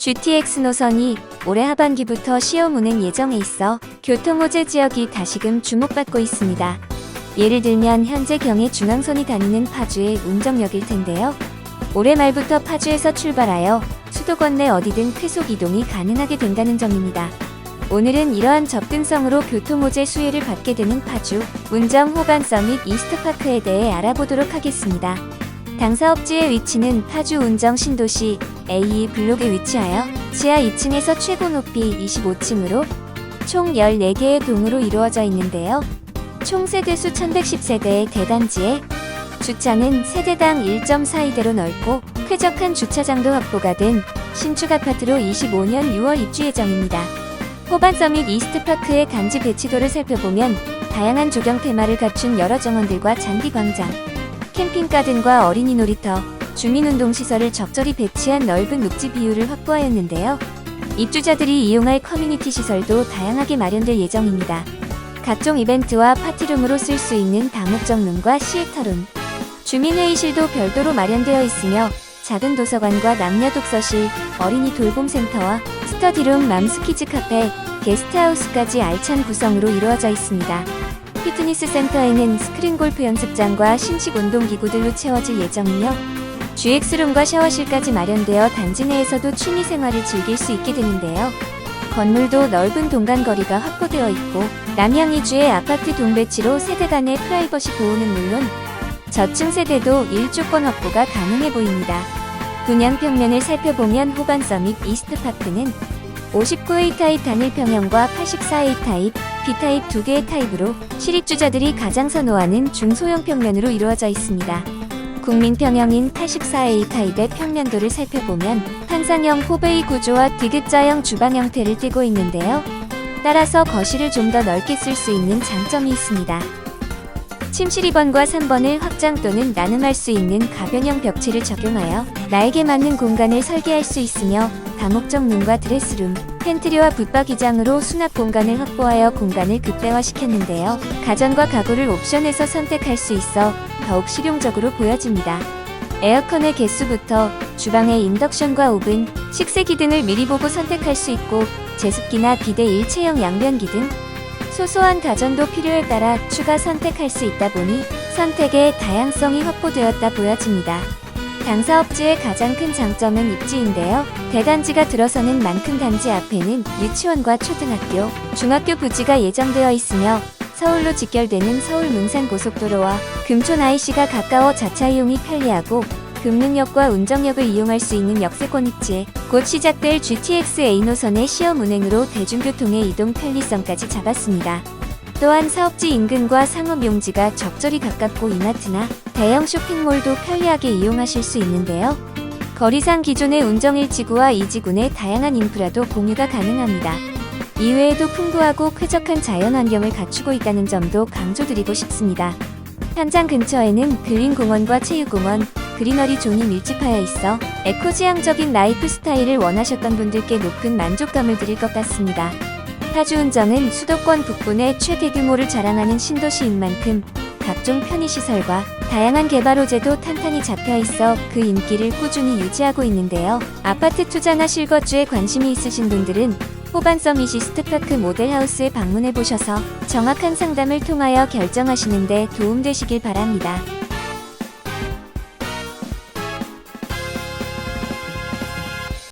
GTX 노선이 올해 하반기부터 시험 운행 예정에 있어 교통 호재 지역이 다시금 주목받고 있습니다. 예를 들면 현재 경의 중앙선이 다니는 파주의 운정역일 텐데요. 올해 말부터 파주에서 출발하여 수도권 내 어디든 쾌속 이동이 가능하게 된다는 점입니다. 오늘은 이러한 접근성으로 교통호재 수혜를 받게 되는 파주 운정 호반 서밋 이스트파크에 대해 알아보도록 하겠습니다. 당사업지의 위치는 파주 운정 신도시 A 블록에 위치하여 지하 2층에서 최고 높이 25층으로 총 14개의 동으로 이루어져 있는데요. 총 세대수 1110세대의 대단지에 주차는 세대당 1.42대로 넓고 쾌적한 주차장도 확보가 된 신축 아파트로 25년 6월 입주 예정입니다. 호반 서밋 이스트파크의 단지 배치도를 살펴보면 다양한 조경 테마를 갖춘 여러 정원들과 잔디 광장, 캠핑 가든과 어린이 놀이터, 주민운동 시설을 적절히 배치한 넓은 녹지 비율을 확보하였는데요. 입주자들이 이용할 커뮤니티 시설도 다양하게 마련될 예정입니다. 각종 이벤트와 파티룸으로 쓸 수 있는 다목적 룸과 시애터룸, 주민회의실도 별도로 마련되어 있으며 작은 도서관과 남녀 독서실, 어린이 돌봄센터와 스터디룸, 맘스키즈 카페, 게스트하우스까지 알찬 구성으로 이루어져 있습니다. 피트니스 센터에는 스크린 골프 연습장과 신식 운동기구들로 채워질 예정이며 GX룸과 샤워실까지 마련되어 단지 내에서도 취미 생활을 즐길 수 있게 되는데요. 건물도 넓은 동간 거리가 확보되어 있고 남양 이주의 아파트 동배치로 세대 간의 프라이버시 보호는 물론 저층 세대도 일조권 확보가 가능해 보입니다. 분양 평면을 살펴보면 호반 서밋 이스트파크는 59A 타입 단일 평형과 84A 타입, B타입 두 개의 타입으로 실입주자들이 가장 선호하는 중소형 평면으로 이루어져 있습니다. 국민 평형인 84A 타입의 평면도를 살펴보면 한상형 포베이 구조와 디귿자형 주방 형태를 띠고 있는데요. 따라서 거실을 좀 더 넓게 쓸 수 있는 장점이 있습니다. 침실 2번과 3번을 확장 또는 나눔할 수 있는 가변형 벽체를 적용하여 나에게 맞는 공간을 설계할 수 있으며 다목적 룸과 드레스룸, 팬트리와 붙박이장으로 수납 공간을 확보하여 공간을 극대화시켰는데요. 가전과 가구를 옵션에서 선택할 수 있어 더욱 실용적으로 보여집니다. 에어컨의 개수부터 주방의 인덕션과 오븐, 식세기 등을 미리 보고 선택할 수 있고 제습기나 비대 일체형 양변기 등 소소한 가전도 필요에 따라 추가 선택할 수 있다 보니 선택의 다양성이 확보되었다 보여집니다. 당사업지의 가장 큰 장점은 입지인데요. 대단지가 들어서는 만큼 단지 앞에는 유치원과 초등학교, 중학교 부지가 예정되어 있으며 서울로 직결되는 서울 문산 고속도로와 금촌 IC가 가까워 자차 이용이 편리하고 금능역과 운정역을 이용할 수 있는 역세권 입지에 곧 시작될 GTX A 노선의 시험 운행으로 대중교통의 이동 편리성까지 잡았습니다. 또한 사업지 인근과 상업 용지가 적절히 가깝고 이마트나 대형 쇼핑몰도 편리하게 이용하실 수 있는데요. 거리상 기존의 운정 1지구와 2지구의 다양한 인프라도 공유가 가능합니다. 이외에도 풍부하고 쾌적한 자연환경을 갖추고 있다는 점도 강조드리고 싶습니다. 현장 근처에는 근린공원과 체육공원, 그리너리 존이 밀집하여 있어 에코지향적인 라이프 스타일을 원하셨던 분들께 높은 만족감을 드릴 것 같습니다. 파주운정은 수도권 북부내 최대 규모를 자랑하는 신도시인 만큼 각종 편의시설과 다양한 개발 호재도 탄탄히 잡혀 있어 그 인기를 꾸준히 유지하고 있는데요. 아파트 투자나 실거주에 관심이 있으신 분들은 호반 서밋이 스트파크 모델하우스에 방문해 보셔서 정확한 상담을 통하여 결정하시는데 도움되시길 바랍니다.